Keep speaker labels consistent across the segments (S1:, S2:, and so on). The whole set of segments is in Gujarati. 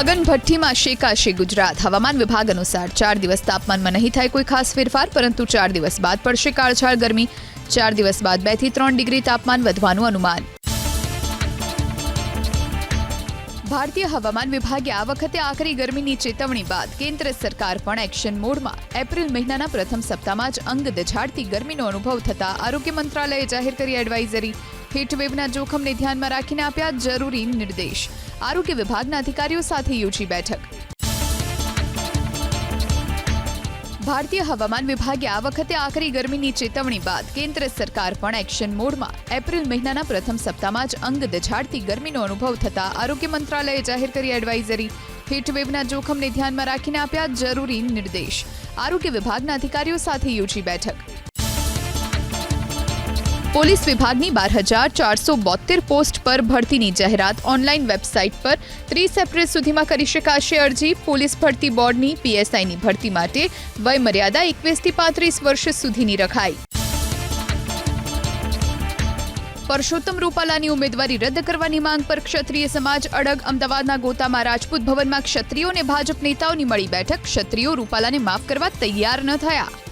S1: અગન ભઠ્ઠીમાં શેકાશે ગુજરાત. હવામાન વિભાગ અનુસાર ચાર દિવસ તાપમાનમાં નહીં થાય કોઈ ખાસ ફેરફાર, પરંતુ ચાર દિવસ બાદ પડશે કાળછાળ ગરમી. ચાર દિવસ બાદ બેથી ત્રણ ડિગ્રી તાપમાન વધવાનું અનુમાન. ભારતીય હવામાન વિભાગે આ વખતે આકરી ગરમીની ચેતવણી બાદ કેન્દ્ર સરકાર પણ એક્શન મોડમાં એપ્રિલ મહિનાના પ્રથમ સપ્તાહમાં જ અંગ દઝાડતી ગરમીનો અનુભવ થતા આરોગ્ય મંત્રાલયે જાહેર કરી એડવાઇઝરી હીટવેવના જોખમને ધ્યાનમાં રાખીને આપ્યા જરૂરી નિર્દેશ. આરોગ્ય વિભાગના અધિકારીઓ સાથે યોજી બેઠક. ભારતીય હવામાન વિભાગે આ વખતે આકરી ગરમીની ચેતવણી બાદ કેન્દ્ર સરકાર પણ એક્શન મોડમાં એપ્રિલ મહિનાના પ્રથમ સપ્તાહમાં જ અંગ દઝાડતી ગરમીનો અનુભવ થતા આરોગ્ય મંત્રાલયે જાહેર કરી એડવાઇઝરી. હીટવેવના જોખમને ધ્યાનમાં રાખીને આપ્યા જરૂરી નિર્દેશ. આરોગ્ય વિભાગના અધિકારીઓ સાથે યોજી બેઠક. પોલીસ વિભાગની બાર હજાર ચારસો બોતેર પોસ્ટ પર ભરતીની જાહેરાત ઓનલાઈન વેબસાઇટ પર ત્રીસ એપ્રિલ સુધીમાં કરી શકાશે અરજી. પોલીસ ભરતી બોર્ડની પીએસઆઈની ભરતી માટે વયમર્યાદા એકવીસથી પાંત્રીસ વર્ષ સુધીની રખાઈ. પરસોત્તમ રૂપાલાની ઉમેદવારી રદ કરવાની માંગ પર ક્ષત્રિય સમાજ અડગ. અમદાવાદના ગોતામાં રાજપૂત ભવનમાં ક્ષત્રિયો અને ભાજપ નેતાઓની મળી બેઠક. ક્ષત્રિયો રૂપાલાને માફ કરવા તૈયાર ન થયા.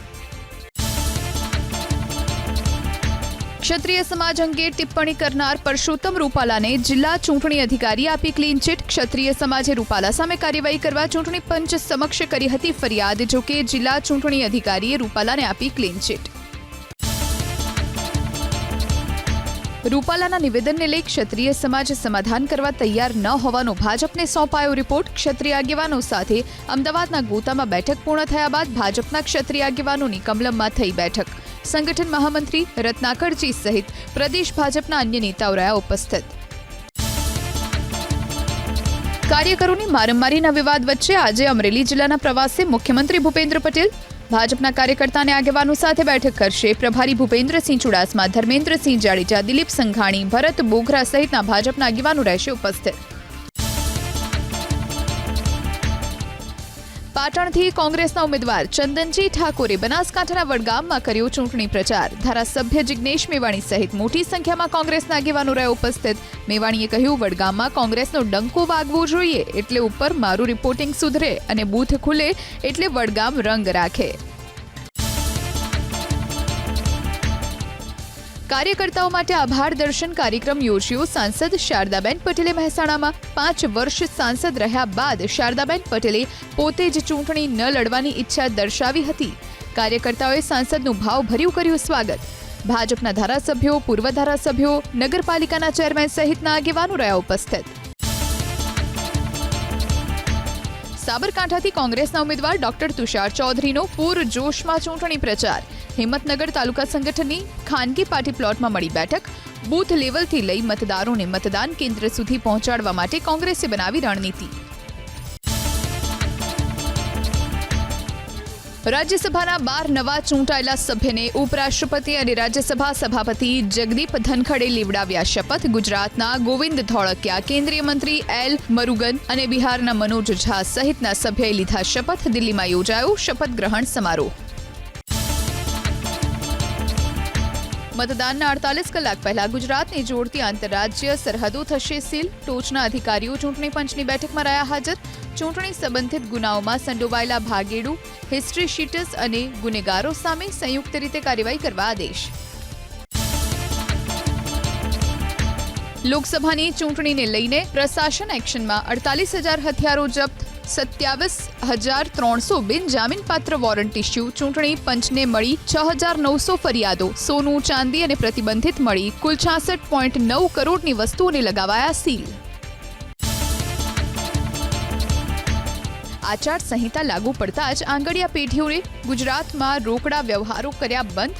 S1: ક્ષત્રિય સમાજ અંગે ટિપ્પણી કરનાર પરસોત્તમ રૂપાલાને જિલ્લા ચૂંટણી અધિકારી આપી ક્લીન ચીટ ક્ષત્રિય સમાજે રૂપાલા સામે કાર્યવાહી કરવા ચૂંટણી પંચ સમક્ષ કરી હતી ફરિયાદ જોકે જિલ્લા ચૂંટણી અધિકારીએ રૂપાલાને આપી ક્લીન ચીટ રૂપાલાના નિવેદનને લઈ ક્ષત્રિય સમાજ સમાધાન કરવા તૈયાર ન હોવાનો ભાજપને સોંપાયો રિપોર્ટ. ક્ષત્રિય આગેવાનો સાથે અમદાવાદના ગોતામાં બેઠક પૂર્ણ થયા બાદ ભાજપના ક્ષત્રિય આગેવાનોની કમલમમાં થઈ બેઠક. સંગઠન મહામંત્રી રત્નાકરજી સહિત પ્રદેશ ભાજપના અન્ય નેતાઓ રહ્યા ઉપસ્થિત. કાર્યકરોની મારમારીના વિવાદ વચ્ચે આજે અમરેલી જિલ્લાના પ્રવાસે મુખ્યમંત્રી ભૂપેન્દ્ર પટેલ ભાજપના કાર્યકર્તાને આગેવાનો સાથે બેઠક કરશે. પ્રભારી ભૂપેન્દ્રસિંહ ચુડાસમા, ધર્મેન્દ્રસિંહ જાડેજા, દિલીપ સંઘાણી, ભરત બોઘરા સહિતના ભાજપના આગેવાનો રહેશે ઉપસ્થિત. પાટણથી કોંગ્રેસના ઉમેદવાર ચંદનજી ઠાકોરે બનાસકાંઠાના વડગામમાં કર્યો ચૂંટણી પ્રચાર. ધારાસભ્ય જિગ્નેશ મેવાણી સહિત મોટી સંખ્યામાં કોંગ્રેસના આગેવાનો રહ્યા ઉપસ્થિત. મેવાણીએ કહ્યું, વડગામમાં કોંગ્રેસનો ડંકો વાગવો જોઈએ, એટલે ઉપર મારું રિપોર્ટિંગ સુધરે અને બૂથ ખુલે, એટલે વડગામ રંગ રાખે. કાર્યકર્તાઓ માટે આભાર દર્શન કાર્યક્રમ યોજ્યો. સાંસદ શારદાબેન પટેલે મહેસાણામાં પાંચ વર્ષ સાંસદ રહ્યા બાદ શારદાબેન પટેલે પોતે જ ચૂંટણી ન લડવાની ઈચ્છા દર્શાવી હતી. કાર્યકર્તાઓએ સાંસદનું ભાવભર્યું કર્યું સ્વાગત. ભાજપના ધારાસભ્યો, પૂર્વ ધારાસભ્યો, નગરપાલિકાના ચેરમેન સહિતના આગેવાનો રહ્યા ઉપસ્થિત. સાબરકાંઠાથી કોંગ્રેસના ઉમેદવાર ડોક્ટર તુષાર ચૌધરીનો પૂરજોશમાં ચૂંટણી પ્રચાર. હિંમતનગર તાલુકા સંગઠનની ખાનગી પાર્ટી પ્લોટમાં મળી બેઠક. બૂથ લેવલથી લઈ મતદારોને મતદાન કેન્દ્ર સુધી પહોંચાડવા માટે કોંગ્રેસે બનાવી રણનીતિ. રાજ્યસભાના બાર નવા ચૂંટાયેલા સભ્યને ઉપરાષ્ટ્રપતિ અને રાજ્યસભા સભાપતિ જગદીપ ધનખડે લેવડાવ્યા શપથ. ગુજરાતના ગોવિંદ ધોળકિયા, કેન્દ્રીય મંત્રી એલ. મરુગન અને બિહારના મનોજ ઝા સહિતના સભ્યએ લીધા શપથ. દિલ્હીમાં યોજાયો શપથ ગ્રહણ સમારોહ. મતદાનના અડતાલીસ કલાક પહેલા ગુજરાતને જોડતી આંતરરાજ્ય સરહદો થશે સીલ. ટોચના અધિકારીઓ ચૂંટણી પંચની બેઠકમાં રહ્યા હાજર. ચૂંટણી સંબંધિત ગુનાઓમાં સંડોવાયેલા ભાગેડુ હિસ્ટ્રી શીટર્સ અને ગુનેગારો સામે સંયુક્ત રીતે કાર્યવાહી કરવા આદેશ. લોકસભાની ચૂંટણીને લઈને પ્રશાસન એક્શનમાં અડતાલીસ હજાર હથિયારો જપ્ત. સત્યાવીસ હજાર ત્રણસો બિનજામીનપાત્ર વોરંટ ઇસ્યુ ચૂંટણી પંચને મળી છ હજાર નવસો ફરિયાદો. સોનું, ચાંદી અને પ્રતિબંધિત મળી કુલ છાસઠ પોઈન્ટ નવ કરોડની વસ્તુઓને લગાવાયા સીલ. આચાર સંહિતા લાગુ પડતા જ આંગડિયા પેઢીઓએ ગુજરાતમાં રોકડા વ્યવહારો કર્યા બંધ.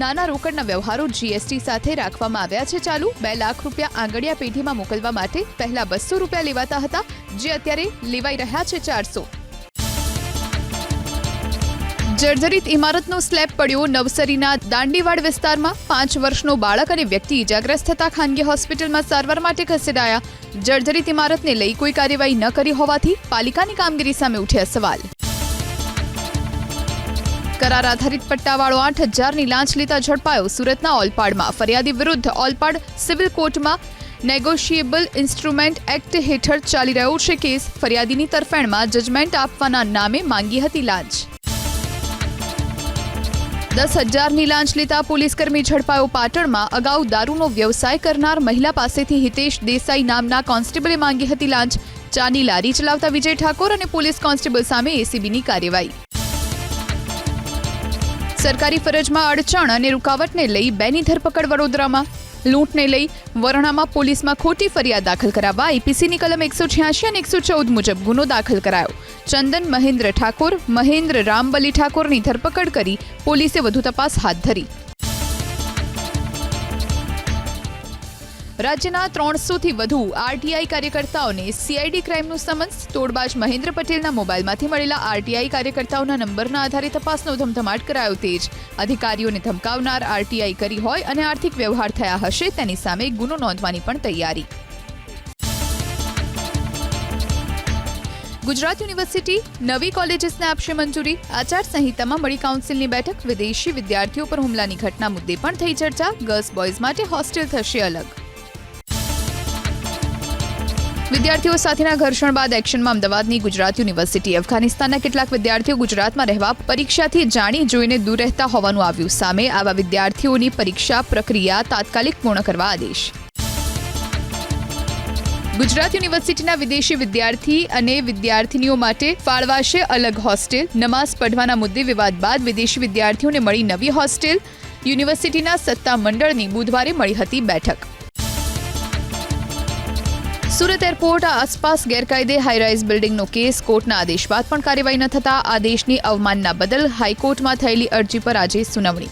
S1: નાના રોકડના વ્યવહારો જીએસટી સાથે રાખવામાં આવ્યા છે ચાલુ. બે લાખ રૂપિયા આંગડિયા પેઢીમાં મોકલવા માટે પહેલા બસો રૂપિયા લેવાતા હતા, જે અત્યારે લેવાઈ રહ્યા છે ચારસો. જર્જરિત ઇમારતનો સ્લેબ પડ્યો નવસરીના દાંડીવાડ વિસ્તારમાં. પાંચ વર્ષનો બાળક અને વ્યક્તિ ઇજાગ્રસ્ત થતા ખાનગી હોસ્પિટલમાં સારવાર માટે ખસેડાયા. જર્જરિત ઇમારતને લઈ કોઈ કાર્યવાહી ન કરી હોવાથી પાલિકાની કામગીરી સામે ઉઠ્યા સવાલ. કરાર આધારિત પટ્ટાવાળો આઠ હજારની લાંચ લેતા ઝડપાયો સુરતના ઓલપાડમાં. ફરિયાદી વિરુદ્ધ ઓલપાડ સિવિલ કોર્ટમાં નેગોશિયેબલ ઇન્સ્ટ્રુમેન્ટ એક્ટ હેઠળ ચાલી રહ્યો છે કેસ. ફરિયાદીની તરફેણમાં જજમેન્ટ આપવાના નામે માંગી હતી લાંચ. દસ હજારની લાંચ લેતા પોલીસકર્મી ઝડપાયો પાટણમાં. અગાઉ દારૂનો વ્યવસાય કરનાર મહિલા પાસેથી હિતેશ દેસાઈ નામના કોન્સ્ટેબલે માંગી હતી લાંચ. ચાની લારી ચલાવતા વિજય ઠાકોર અને પોલીસ કોન્સ્ટેબલ સામે એસીબીની કાર્યવાહી. સરકારી ફરજમાં અડચણ અને રૂકાવટને લઈ બેની ધરપકડ વડોદરામાં. લૂંટને લઈ વરણામાં પોલીસમાં ખોટી ફરિયાદ દાખલ કરાવવા આઈપીસીની કલમ એકસો છ્યાસી અને એકસો ચૌદ મુજબ ગુનો દાખલ કરાયો. ચંદન મહેન્દ્ર ઠાકોર, મહેન્દ્ર રામબલી ઠાકોરની ધરપકડ કરી પોલીસે વધુ તપાસ હાથ ધરી. રાજ્યના ત્રણસોથી વધુ આરટીઆઈ કાર્યકર્તાઓને સીઆઈડી ક્રાઇમનું સમન્સ તોડબાજ મહેન્દ્ર પટેલના મોબાઈલમાંથી મળેલા આરટીઆઈ કાર્યકર્તાઓના નંબરના આધારે તપાસનો ધમધમાટ કરાયો તેજ. અધિકારીઓને ધમકાવનાર આરટીઆઈ કરી હોય અને આર્થિક વ્યવહાર થયા હશે તેની સામે ગુનો નોંધવાની પણ તૈયારી. ગુજરાત યુનિવર્સિટી નવી કોલેજીસને આપશે મંજૂરી. આચારસંહિતામાં મળી કાઉન્સિલની બેઠક. વિદેશી વિદ્યાર્થીઓ પર હુમલાની ઘટના મુદ્દે પણ થઈ ચર્ચા. ગર્લ્સ બોયઝ માટે હોસ્ટેલ થશે અલગ. વિદ્યાર્થીઓ સાથેના ઘર્ષણ બાદ એક્શનમાં અમદાવાદની ગુજરાત યુનિવર્સિટી અફઘાનિસ્તાનના કેટલાક વિદ્યાર્થીઓ ગુજરાતમાં રહેવા પરીક્ષાથી જાણી જોઈને દૂર રહેતા હોવાનું આવ્યું. સામે આવા વિદ્યાર્થીઓની પરીક્ષા પ્રક્રિયા તાત્કાલિક પૂર્ણ કરવા આદેશ. ગુજરાત યુનિવર્સિટીના વિદેશી વિદ્યાર્થી અને વિદ્યાર્થીનીઓ માટે ફાળવાશે અલગ હોસ્ટેલ. નમાઝ પઢવાના મુદ્દે વિવાદ બાદ વિદેશી વિદ્યાર્થીઓને મળી નવી હોસ્ટેલ. યુનિવર્સિટીના સત્તા મંડળની બુધવારે મળી હતી બેઠક. સુરત એરપોર્ટ આસપાસ ગેરકાયદે હાઈરાઇઝ બિલ્ડિંગનો કેસ. કોર્ટના આદેશ બાદ પણ કાર્યવાહી ન થતા આદેશની અવમાનના બદલ હાઈકોર્ટમાં થયેલી અરજી પર આજે સુનાવણી.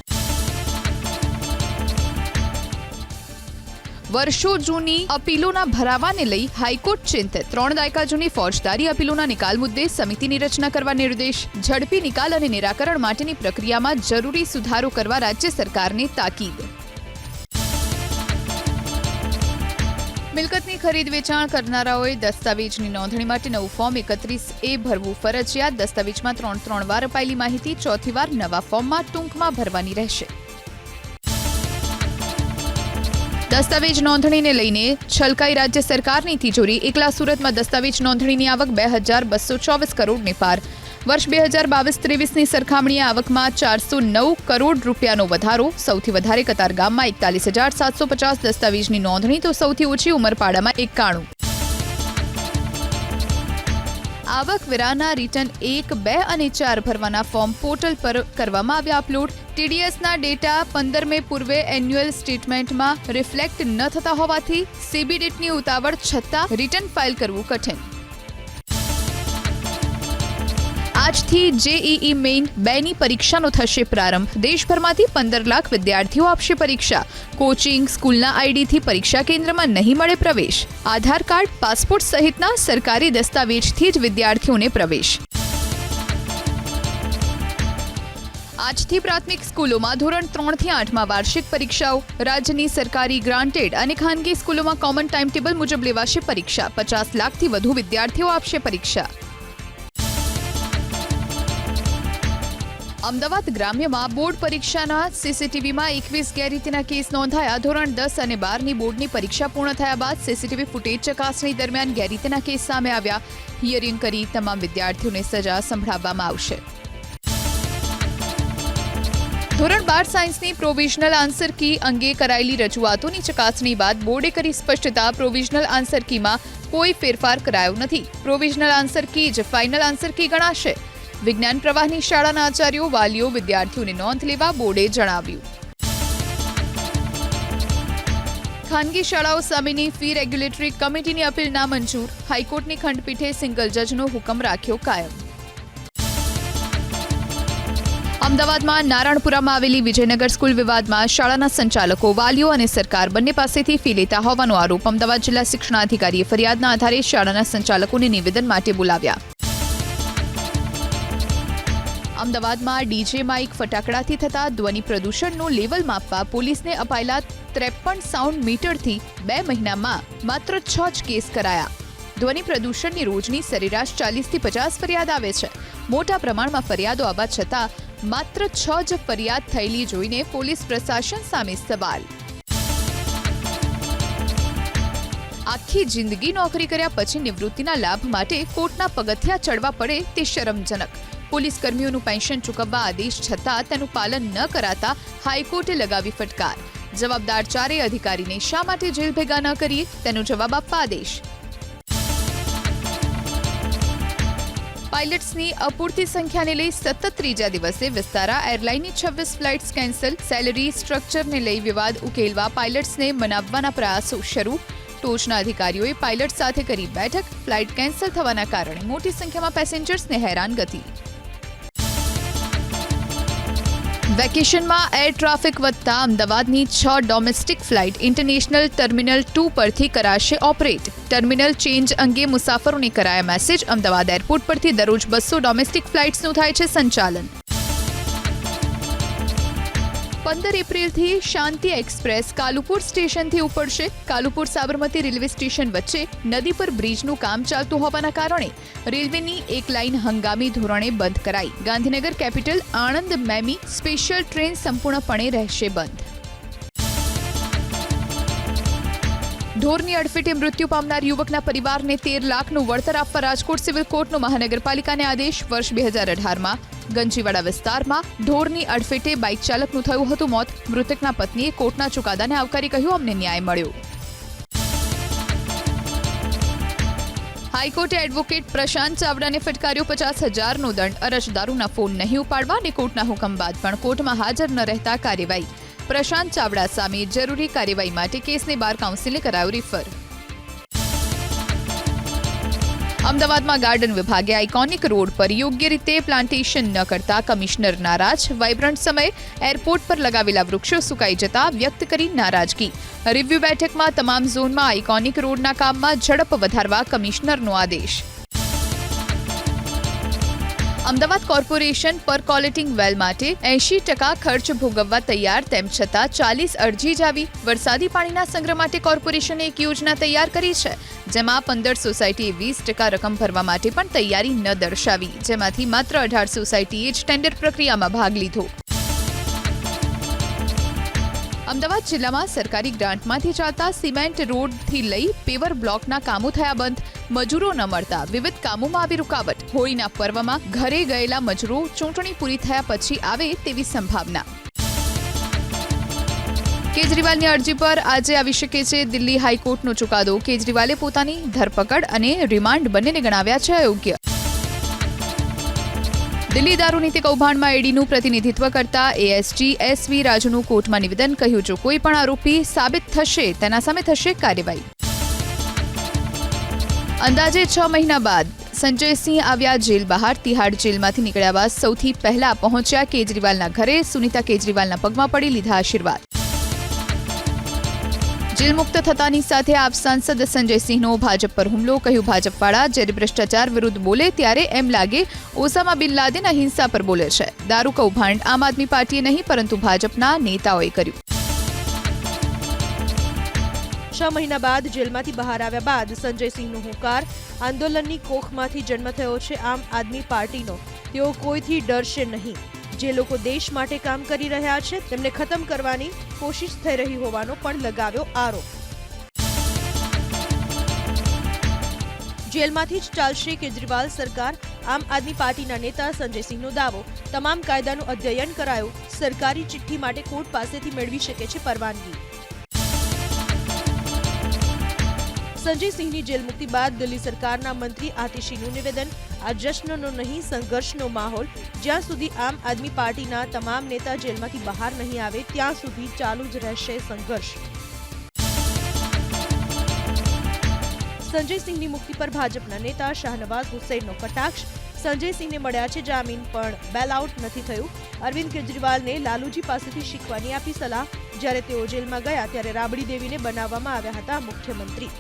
S1: વર્ષો જૂની અપીલોના ભરાવાને લઈ હાઈકોર્ટ ચિંતિત ત્રણ દાયકા જૂની ફોજદારી અપીલોના નિકાલ મુદ્દે સમિતિની રચના કરવા નિર્દેશ. ઝડપી નિકાલ અને નિરાકરણ માટેની પ્રક્રિયામાં જરૂરી સુધારો કરવા રાજ્ય સરકારને તાકીદ. મિલકતની ખરીદ વેચાણ કરનારાઓએ દસ્તાવેજની નોંધણી માટે નવું ફોર્મ એકત્રીસ એ ભરવું ફરજિયાત. દસ્તાવેજમાં ત્રણ ત્રણ વાર અપાયેલી માહિતી ચોથી વાર નવા ફોર્મમાં ટૂંકમાં ભરવાની રહેશે. દસ્તાવેજ નોંધણીને લઈને છલકાઈ રાજ્ય સરકારની તિજોરી. એકલા સુરતમાં દસ્તાવેજ નોંધણીની આવક બે હજાર બસો ચોવીસ કરોડને પાર. વર્ષ બે હજાર બાવીસ ત્રેવીસની સરખામણીએ આવકમાં ચારસો નવ કરોડ રૂપિયાનો વધારો, સૌથી વધારે કતારગામમાં એકતાલીસ હજાર સાતસો પચાસ દસ્તાવેજની નોંધણી તો સૌથી ઓછી ઉમરપાડામાં એકાણું. આવકવેરાના રિટર્ન એક, બે અને ચાર ભરવાના ફોર્મ પોર્ટલ પર કરવામાં આવ્યા અપલોડ. ટીડીએસના ડેટા પંદર મે પૂર્વે એન્યુઅલ સ્ટેટમેન્ટમાં રિફ્લેક્ટ ન થતા હોવાથી સીબી ડેટની ઉતાવળ છતાં રિટર્ન ફાઇલ કરવું કઠિન. આજથી જેઈઈ મેઇન બેની પરીક્ષાનો થશે પ્રારંભ. દેશભરમાંથી પંદર લાખ વિદ્યાર્થીઓ આપશે પરીક્ષા. કોચિંગ સ્કૂલના આઈડીથી પરીક્ષા કેન્દ્રમાં નહીં મળે પ્રવેશ. આધાર કાર્ડ, પાસપોર્ટ સહિતના સરકારી દસ્તાવેજથી જ વિદ્યાર્થીઓને પ્રવેશ. આજથી પ્રાથમિક સ્કૂલોમાં ધોરણ ત્રણથી આઠમાં વાર્ષિક પરીક્ષાઓ. રાજ્યની સરકારી ગ્રાન્ટેડ અને ખાનગી સ્કૂલોમાં કોમન ટાઈમ ટેબલ મુજબ લેવાશે પરીક્ષા. પચાસ લાખથી વધુ વિદ્યાર્થીઓ આપશે પરીક્ષા. અમદાવાદ ગ્રામ્યમાં બોર્ડ પરીક્ષાના સીસીટીવીમાં એકવીસ ગેરરીતિના કેસ નોંધાયા. ધોરણ દસ અને બારની બોર્ડની પરીક્ષા પૂર્ણ થયા બાદ સીસીટીવી ફૂટેજ ચકાસણી દરમિયાન ગેરરીતિના કેસ સામે આવ્યા. હિયરિંગ કરી તમામ વિદ્યાર્થીઓને સજા સંભળાવવામાં આવશે. ધોરણ બાર સાયન્સની પ્રોવિઝનલ આન્સર કી અંગે કરાયેલી રજૂઆતોની ચકાસણી બાદ બોર્ડે કરી સ્પષ્ટતા પ્રોવિઝનલ આન્સર કીમાં કોઈ ફેરફાર કરાયો નથી. પ્રોવિઝનલ આન્સર કી જ ફાઇનલ આન્સર કી ગણાશે. વિજ્ઞાન પ્રવાહની શાળાના આચાર્યો, વાલીઓ, વિદ્યાર્થીઓને નોંધ લેવા બોર્ડે જણાવ્યું. ખાનગી શાળાઓ સામેની ફી રેગ્યુલેટરી કમિટીની અપીલ નામંજૂર. હાઈકોર્ટની ખંડપીઠે સિંગલ જજનો હુકમ રાખ્યો કાયમ. અમદાવાદમાં નારાયણપુરામાં આવેલી વિજયનગર સ્કૂલ વિવાદમાં શાળાના સંચાલકો, વાલીઓ અને સરકાર બંને પાસેથી ફી લેતા હોવાનો આરોપ. અમદાવાદ જિલ્લા શિક્ષણાધિકારીએ ફરિયાદના આધારે શાળાના સંચાલકોને નિવેદન માટે બોલાવ્યા. અમદાવાદમાં ડીજે માઇક ફટાકડાથી થતા ધ્વનિ પ્રદૂષણનું લેવલ માપવા પોલીસને અપાયેલા ત્રેપન સાઉન્ડ મીટરથી બે મહિનામાં માત્ર છ જ કેસ કરાયા. ધ્વનિ પ્રદૂષણની રોજની સરેરાશ ચાલીસથી પચાસ ફરિયાદ આવે છે. મોટા પ્રમાણમાં ફરિયાદો આવવા છતાં માત્ર છ જ ફરિયાદ થયેલી જોઈને પોલીસ પ્રશાસન સામે સવાલ. આખી જિંદગી નોકરી કર્યા પછી નિવૃત્તિના લાભ માટે કોર્ટના પગથિયા ચડવા પડે તે શરમજનક. પોલીસ કર્મીઓનું પેન્શન ચૂકવવા આદેશ છતાં તેનું પાલન ન કરાતા હાઈકોર્ટે લગાવી ફટકાર. જવાબદાર ચારેય અધિકારીને શા માટે જેલ ભેગા ન કરીએ તેનો જવાબ આપવા આદેશ. પાયલટ્સની અપૂરતી સંખ્યાને લઈ સતત ત્રીજા દિવસે વિસ્તારા એરલાઇનની છવ્વીસ ફ્લાઇટ્સ કેન્સલ. સેલરી સ્ટ્રક્ચરને લઈ વિવાદ ઉકેલવા પાયલટ્સને મનાવવાના પ્રયાસો શરૂ. ટોચના અધિકારીઓએ પાયલટ સાથે કરી બેઠક. ફ્લાઇટ કેન્સલ થવાના કારણે મોટી સંખ્યામાં પેસેન્જર્સને હેરાનગતિ વેકેશનમાં એર ટ્રાફિક વધતા અમદાવાદની છ domestic flight international terminal two પરથી કરાશે ઓપરેટ. ટર્મિનલ ચેન્જ અંગે મુસાફરોને કરાયા મેસેજ. અમદાવાદ એરપોર્ટ પરથી દરરોજ બસો ડોમેસ્ટિક ફ્લાઇટ્સનું થાય છે સંચાલન. પંદર એપ્રિલથી શાંતિ એક્સપ્રેસ કાલુપુર સ્ટેશનથી ઉપડશે. કાલુપુર સાબરમતી રેલવે સ્ટેશન વચ્ચે નદી પર બ્રિજનું કામ ચાલતું હોવાના કારણે રેલવેની એક લાઇન હંગામી ધોરણે બંધ કરાઈ. Gandhinagar capital Anand MEMU special train સંપૂર્ણપણે રહેશે બંધ. ઢોરની અડફેટે મૃત્યુ પામનાર યુવકના પરિવારને તેર લાખનું વળતર આપવા રાજકોટ સિવિલ કોર્ટનો મહાનગરપાલિકાને આદેશ વર્ષ બે હજાર અઢારમાં. ગંજીવાડા વિસ્તારમાં ઢોરની અડફેટે બાઇક ચાલકનું થયું હતું મોત. મૃતકના પત્નીએ કોર્ટના ચુકાદાને આવકારી કહ્યું, અમને ન્યાય મળ્યો. હાઈકોર્ટે એડવોકેટ પ્રશાંત ચાવડાને ફટકાર્યો પચાસ હજારનો દંડ. અરજદારોના ફોન નહીં ઉપાડવા અને કોર્ટના હુકમ બાદ પણ કોર્ટમાં હાજર ન રહેતા કાર્યવાહી. પ્રશાંત ચાવડા સામે જરૂરી કાર્યવાહી માટે કેસને બાર કાઉન્સિલે કરાયો રિફર. અમદાવાદમાં ગાર્ડન વિભાગે આઇકોનિક રોડ પર યોગ્ય રીતે પ્લાન્ટેશન ન કરતા કમિશનર નારાજ. વાઇબ્રન્ટ સમયે એરપોર્ટ પર લગાવેલા વૃક્ષો સુકાઈ જતા વ્યક્ત કરી નારાજગી. રિવ્યુ બેઠકમાં તમામ ઝોનમાં આઇકોનિક રોડના કામમાં ઝડપ વધારવા કમિશનરનો આદેશ. અમદાવાદ કોર્પોરેશન પર કોલેટિંગ વેલ માટે એંશી ટકા ખર્ચ ભોગવવા તૈયાર, તેમ છતાં ચાલીસ અરજી જ આવી. વરસાદી પાણીના સંગ્રહ માટે કોર્પોરેશને એક યોજના તૈયાર કરી છે, જેમાં પંદર સોસાયટીએ વીસ ટકા રકમ ભરવા માટે પણ તૈયારી ન દર્શાવી, જેમાંથી માત્ર અઢાર સોસાયટીએ જ ટેન્ડર પ્રક્રિયામાં ભાગ લીધો. અમદાવાદ જિલ્લામાં સરકારી ગ્રાન્ટમાંથી ચાલતા સિમેન્ટ રોડથી લઈ પેવર બ્લોકના કામો થયા બંધ. મજૂરો ન મળતા. વિવિધ કામોમાં આવી રૂકાવટ. હોળીના પર્વમાં ઘરે ગયેલા મજૂરો ચૂંટણી પૂરી થયા પછી આવે તેવી સંભાવના. કેજરીવાલની અરજી પર આજે આવી શકે છે દિલ્હી હાઈકોર્ટનો ચુકાદો. કેજરીવાલે પોતાની ધરપકડ અને રિમાન્ડ બંનેને ગણાવ્યા છે અયોગ્ય. દિલ્હી દારૂનીતિ કૌભાંડમાં ઈડીનું પ્રતિનિધિત્વ કરતા એએસજી એસવી રાજુનું કોર્ટમાં નિવેદન કહ્યું, જો કોઈ પણ આરોપી સાબિત થશે, તેના સામે થશે કાર્યવાહી. અંદાજે છ મહિના બાદ સંજયસિંહ આવ્યા જેલ બહાર. તિહાડ જેલમાંથી નીકળ્યા બાદ સૌથી પહેલા પહોંચ્યા કેજરીવાલના ઘરે. સુનીતા કેજરીવાલના પગમાં પડી લીધા આશીર્વાદ. જેલ મુક્ત થતાની સાથે આપ સાંસદ સંજયસિંહનો ભાજપ પર હુમલો, કહ્યું ભાજપવાળા. જ્યારે ભ્રષ્ટાચાર વિરુદ્ધ બોલે, ત્યારે એમ લાગે ઓસામા બિન લાદેન અહિંસા પર બોલે છે. દારૂ કૌભાંડ આમ આદમી પાર્ટીએ નહીં, પરંતુ ભાજપના નેતાઓએ કર્યું.
S2: છ મહિના બાદ જેલમાંથી બહાર આવ્યા બાદ સંજયસિંહનો હુંકાર. આંદોલનની કોખમાંથી જન્મ થયો છે આમ આદમી પાર્ટીનો. તેઓ કોઈથી ડરશે નહીં. જે લોકો દેશ માટે કામ કરી રહ્યા છે, તેમને ખતમ કરવાની કોશિશ થઈ રહી હોવાનો પણ લગાવ્યો આરોપ. જેલમાંથી જ ચાલશે કેજરીવાલ સરકાર. આમ આદમી પાર્ટીના નેતા સંજયસિંહનો દાવો. તમામ કાયદાનું અધ્યયન કરાયું. સરકારી ચિઠ્ઠી માટે કોર્ટ પાસેથી મેળવી શકે છે પરવાનગી. સંજયસિંહની જેલ મુક્તિ બાદ દિલ્હી સરકારના મંત્રી આતિશીનું નિવેદન. આ જશ્નનો નહીં, સંઘર્ષનો માહોલ. જ્યાં સુધી આમ આદમી પાર્ટીના તમામ નેતા જેલમાંથી બહાર નહીં આવે, ત્યાં સુધી ચાલુ જ રહેશે સંઘર્ષ. સંજયસિંહની મુક્તિ પર ભાજપના નેતા શાહનવાઝ હુસૈનનો કટાક્ષ. સંજયસિંહને મળ્યા છે જામીન, પણ બેલ આઉટ નથી થયું. અરવિંદ કેજરીવાલને લાલુજી પાસેથી શીખવાની આપી સલાહ. જ્યારે તેઓ જેલમાં ગયા, ત્યારે રાબડી દેવીને બનાવવામાં આવ્યા હતા મુખ્યમંત્રી.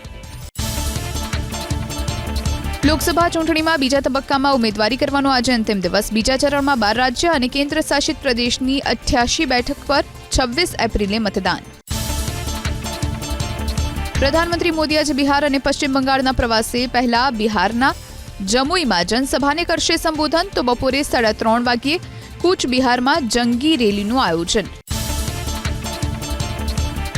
S1: લોકસભા ચૂંટણીમાં બીજા તબક્કામાં ઉમેદવારી કરવાનો આજે અંતિમ દિવસ. બીજા ચરણમાં બાર રાજ્ય અને કેન્દ્ર શાસિત પ્રદેશની અઠ્યાસી બેઠક પર છવ્વીસ એપ્રિલે મતદાન. પ્રધાનમંત્રી મોદી આજે બિહાર અને પશ્ચિમ બંગાળના પ્રવાસે પહેલા બિહારના જમુઈમાં જનસભાને કરશે સંબોધન. તો બપોરે સાડા ત્રણ વાગ્યે કૂચ બિહારમાં જંગી રેલીનું આયોજન.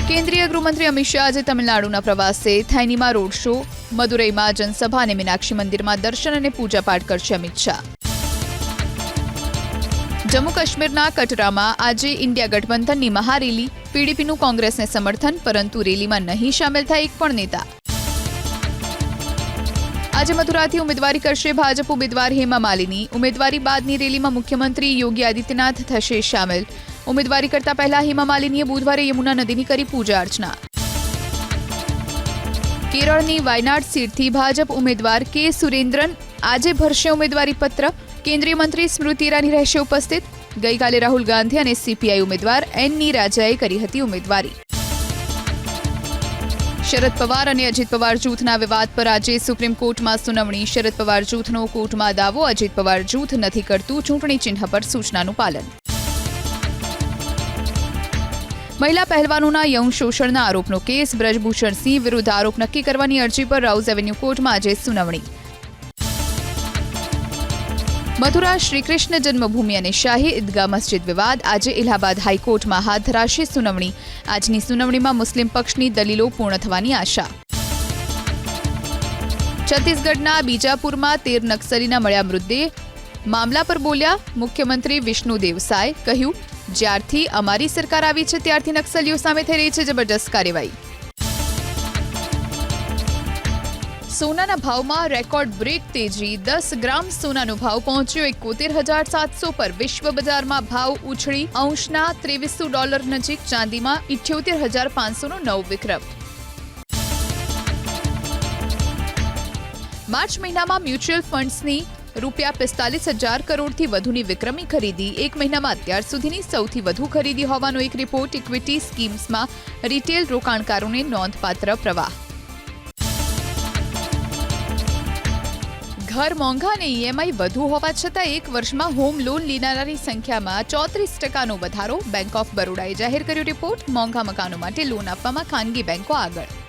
S1: કેન્દ્રીય ગૃહમંત્રી અમિત શાહ આજે તમિલનાડુના પ્રવાસે. થૈનીમાં રોડ શો મદુરઈમાં જનસભા અને મીનાક્ષી મંદિરમાં દર્શન અને પૂજાપાઠ કરશે અમિત શાહ. જમ્મુ કાશ્મીરના કટરામાં આજે ઇન્ડિયા ગઠબંધનની મહારેલી, પીડીપીનું કોંગ્રેસને સમર્થન, પરંતુ રેલીમાં નહીં સામેલ થાય એક પણ નેતા. આજે મથુરાથી ઉમેદવારી કરશે ભાજપ ઉમેદવાર હેમા માલિની. ઉમેદવારી બાદની રેલીમાં મુખ્યમંત્રી યોગી આદિત્યનાથ થશે સામેલ. ઉમેદવારી કરતા પહેલા હેમા માલિનીએ બુધવારે યમુના નદીની કરી પૂજા અર્ચના. કેરળની વાયનાડ સીટથી ભાજપ ઉમેદવાર કે સુરેન્દ્રન. આજે ભરશે ઉમેદવારી પત્ર. કેન્દ્રીય મંત્રી સ્મૃતિ ઈરાની રહેશે ઉપસ્થિત. ગઈકાલે રાહુલ ગાંધી અને સીપીઆઈ ઉમેદવાર એનની રાજાએ કરી હતી ઉમેદવારી. શરદ પવાર અને અજીત પવાર જૂથના વિવાદ પર આજે સુપ્રીમ કોર્ટમાં સુનાવણી. શરદ પવાર જૂથનો કોર્ટમાં દાવો. અજીત પવાર જૂથ નથી કરતું. ચૂંટણી ચિહ્ન પર સૂચનાનું પાલન. મહિલા પહેલવાનોના યૌન શોષણના આરોપનો કેસ. બ્રજભૂષણસિંહ વિરુદ્ધ આરોપ નક્કી કરવાની અરજી પર રાઉઝ એવન્યુ કોર્ટમાં આજે સુનાવણી. મથુરા શ્રીકૃષ્ણ જન્મભૂમિ અને શાહી ઈદગાહ મસ્જિદ વિવાદ. આજે ઇલાહાબાદ હાઈકોર્ટમાં હાથ ધરાશે સુનાવણી. આજની સુનાવણીમાં મુસ્લિમ પક્ષની દલીલો પૂર્ણ થવાની આશા. છત્તીસગઢના બીજાપુરમાં તેર નક્સલીના મળ્યા મૃતદેહ. મામલા પર બોલ્યા મુખ્યમંત્રી વિષ્ણુ દેવસાએ કહ્યું જ્યારથી અમારી સરકાર આવી છે, ત્યારથી નક્સલીઓ સામે થઈ રહી છે જબરદસ્ત કાર્યવાહી. સોનાના ભાવમાં રેકોર્ડ બ્રેક તેજી. દસ ગ્રામ સોનાનો ભાવ પહોંચ્યો એકોતેર હજાર સાતસો પર. વિશ્વ બજારમાં ભાવ ઉછળી. અંશના ત્રેવીસો ડોલર નજીક, ચાંદીમાં ઇઠ્યોતેર હજાર પાંચસોનો નવ વિક્રમ. માર્ચ મહિનામાં મ્યુચ્યુઅલ ફંડ્સની રૂપિયા પિસ્તાલીસ હજાર કરોડથી વધુની વિક્રમી ખરીદી એક મહિનામાં અત્યાર સુધીની સૌથી વધુ ખરીદી હોવાનો એક રિપોર્ટ ઇક્વિટી સ્કીમ્સમાં રિટેલ રોકાણકારોને નોંધપાત્ર પ્રવાહ. ઘર મોંઘા અને ઈએમઆઈ વધુ હોવા છતાં એક વર્ષમાં હોમ લોન લેનારાની સંખ્યામાં ચોત્રીસ ટકાનો વધારો બેંક ઓફ બરોડાએ જાહેર કર્યો રિપોર્ટ મોંઘા મકાનો માટે લોન આપવામાં ખાનગી બેંકો આગળ.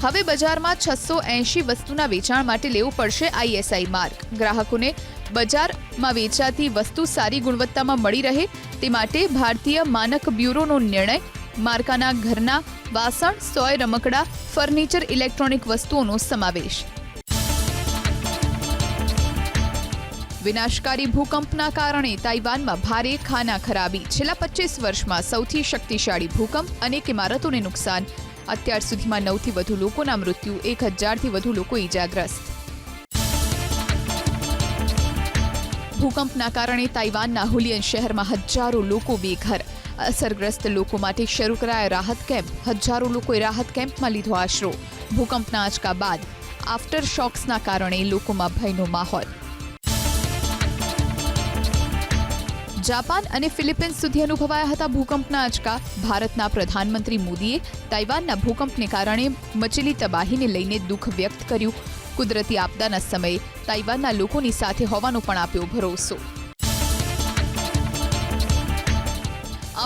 S1: હવે બજારમાં છસો એંશી વસ્તુના વેચાણ માટે લેવું પડશે આઈએસઆઈ માર્ક. ગ્રાહકોને બજારમાં વેચાતી વસ્તુ સારી ગુણવત્તામાં મળી રહે તે માટે ભારતીય માનક બ્યુરોનો નિર્ણય, માર્કાના ઘરના વાસણ, સોય, રમકડા, ફર્નિચર, ઇલેક્ટ્રોનિક વસ્તુઓનો સમાવેશ. વિનાશકારી ભૂકંપના કારણે તાઇવાનમાં ભારે ખાના ખરાબી છેલ્લા પચીસ વર્ષમાં સૌથી શક્તિશાળી ભૂકંપ અનેક ઇમારતોને નુકસાન અત્યાર સુધીમાં નવથી વધુ લોકોના મૃત્યુ, એક હજારથી વધુ લોકો ઈજાગ્રસ્ત. ભૂકંપના કારણે તાઇવાનના હુલિયન શહેરમાં હજારો લોકો બેઘર. અસરગ્રસ્ત લોકો માટે શરૂ કરાયા રાહત કેમ્પ. હજારો લોકોએ રાહત કેમ્પમાં લીધો આશરો. ભૂકંપના આંચકા બાદ આફ્ટર શોક્સના કારણે લોકોમાં ભયનો માહોલ. જાપાન અને ફિલિપિન્સ સુધી અનુભવાયા હતા ભૂકંપના આંચકા. ભારતના પ્રધાનમંત્રી મોદીએ તાઇવાનના ભૂકંપને કારણે મચેલી તબાહીને લઈને દુઃખ વ્યક્ત કર્યું. કુદરતી આપદાના સમયે તાઇવાનના લોકોની સાથે હોવાનો પણ આપ્યો ભરોસો.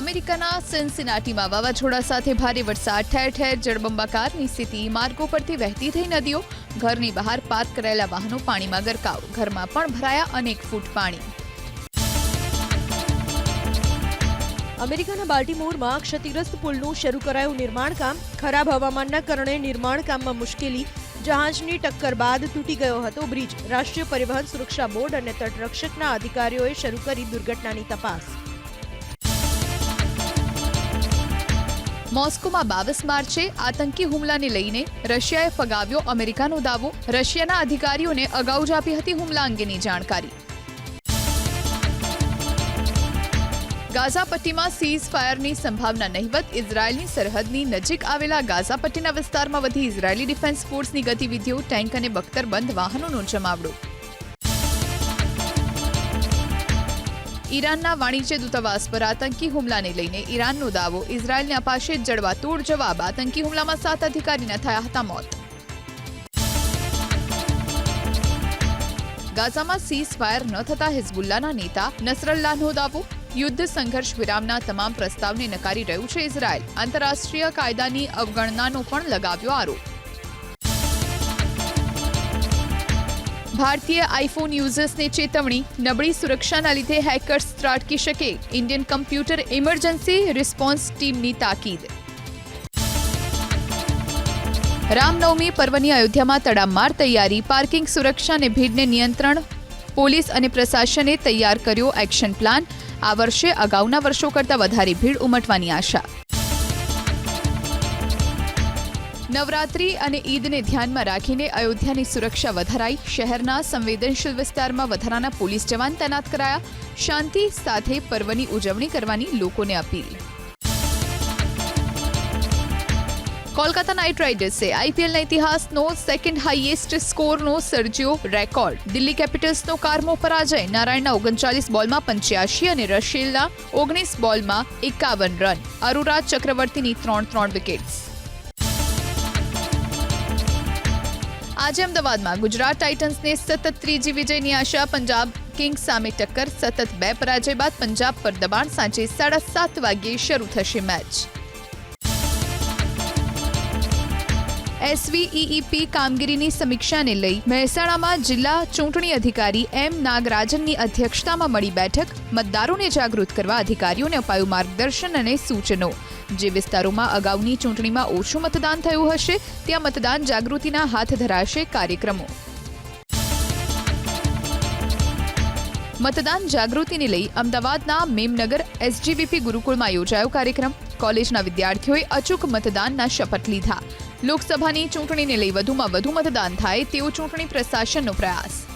S1: અમેરિકાના સિન્સિનાટીમાં વાવાઝોડા સાથે ભારે વરસાદ. ઠેર ઠેર જળબંબાકારની સ્થિતિ. માર્ગો પરથી વહેતી થઈ નદીઓ. ઘરની બહાર પાર્ક કરાયેલા વાહનો પાણીમાં ગરકાવ. ઘરમાં પણ ભરાયા અનેક ફૂટ પાણી.
S2: અમેરિકાના બાલ્ટીમોરમાં ક્ષતિગ્રસ્ત પુલનું શરૂ કરાયું નિર્માણ કામ ખરાબ હવામાનના કારણે નિર્માણ કામમાં મુશ્કેલી. જહાજની ટક્કર બાદ તૂટી ગયો હતો બ્રિજ. રાષ્ટ્રીય પરિવહન સુરક્ષા બોર્ડ અને તટરક્ષકના અધિકારીઓએ શરૂ કરી દુર્ઘટનાની તપાસ.
S1: મોસ્કોમાં બાવીસ માર્ચે આતંકી હુમલાને લઈને રશિયાએ ફગાવ્યો અમેરિકાનો દાવો. રશિયાના અધિકારીઓને અગાઉ જ આપી હતી હુમલા અંગેની જાણકારી. ગાઝા પટ્ટીમાં સીઝ ફાયરની સંભાવના નહીવત ઇઝરાયેલની સરહદની નજીક આવેલા ગાઝા પટ્ટીના વિસ્તારમાં વધી ઇઝરાયેલી ડિફેન્સ ફોર્સની ગતિવિધિઓ, ટેન્ક અને બખ્તરબંધ વાહનોનો જમાવડો. ઈરાનના વાણિજ્ય દૂતાવાસ પર આતંકી હુમલાને લઈને ઈરાનનો દાવો, ઇઝરાયેલને અપાશે જડબાતોડ જવાબ, આતંકી હુમલામાં સાત અધિકારીના થયા હતા મોત. ગાઝામાં સીઝ ફાયર ન થતા હિઝબુલ્લાના નેતા નસરલ્લાહનો દાવો. યુદ્ધ સંઘર્ષ વિરામના તમામ પ્રસ્તાવને નકારી રહ્યું છે ઇઝરાયલ. આંતરરાષ્ટ્રીય કાયદાની અવગણનાનો પણ લગાવ્યો આરોપ. ભારતીય આઈફોન યુઝર્સને ચેતવણી. નબળી સુરક્ષાના લીધે હેકર્સ ત્રાટકી શકે. ઇન્ડિયન કમ્પ્યુટર ઇમરજન્સી રિસ્પોન્સ ટીમની તાકીદ. રામનવમી પર્વની અયોધ્યામાં તડામાર તૈયારી, પાર્કિંગ સુરક્ષા અને ભીડને નિયંત્રણ પોલીસ અને પ્રશાસને તૈયાર કર્યો એક્શન પ્લાન. આ વર્ષે અગાઉના વર્ષો કરતાં વધારે ભીડ ઉમટવાની આશા. નવરાત્રી અને ઈદને ધ્યાનમાં રાખીને અયોધ્યાની સુરક્ષા વધારાઈ. શહેરના સંવેદનશીલ વિસ્તારમાં વધારાના પોલીસ જવાન તૈનાત કરાયા. શાંતિ સાથે પર્વની ઉજવણી કરવાની લોકોને અપીલ. કોલકાતા નાઇટ રાઇડર્સે આઈપીએલના ઇતિહાસનો સેકન્ડ હાઈએસ્ટ સ્કોરનો સર્જ્યો રેકોર્ડ દિલ્હી કેપિટલ્સનો કારમો પરાજય. નારાયણના ઓગણચાલીસ બોલમાં પંચ્યાસી અને રશેલના ઓગણીસ બોલમાં એકાવન રન. અરુરા ચક્રવર્તીની ત્રણ ત્રણ વિકેટ્સ આજે અમદાવાદમાં ગુજરાત ટાઇટન્સને સતત ત્રીજી વિજયની આશા. પંજાબ કિંગ્સ સામે ટક્કર. સતત બે પરાજય બાદ પંજાબ પર દબાણ સાંજે સાડા સાત વાગ્યે શરૂ થશે મેચ. એસવીઈપી કામગીરીની સમીક્ષાને લઈ મહેસાણામાં જિલ્લા ચૂંટણી અધિકારી એમ નાગરાજનની અધ્યક્ષતામાં મળી બેઠક. મતદારોને જાગૃત કરવા અધિકારીઓને અપાયું માર્ગદર્શન અને સૂચનો. જે વિસ્તારોમાં અગાઉની ચૂંટણીમાં ઓછું મતદાન થયું હશે, ત્યાં મતદાન જાગૃતિના હાથ ધરાશે કાર્યક્રમો. મતદાન જાગૃતિને લઈ અમદાવાદના મેમનગર એસજીવીપી ગુરુકુળમાં યોજાયો કાર્યક્રમ. કોલેજના વિદ્યાર્થીઓએ અચૂક મતદાનના શપથ લીધા. લોકસભાની ચૂંટણીને લઈ વધુમાં વધુ મતદાન થાય તેવો ચૂંટણી પ્રશાસનનો પ્રયાસ.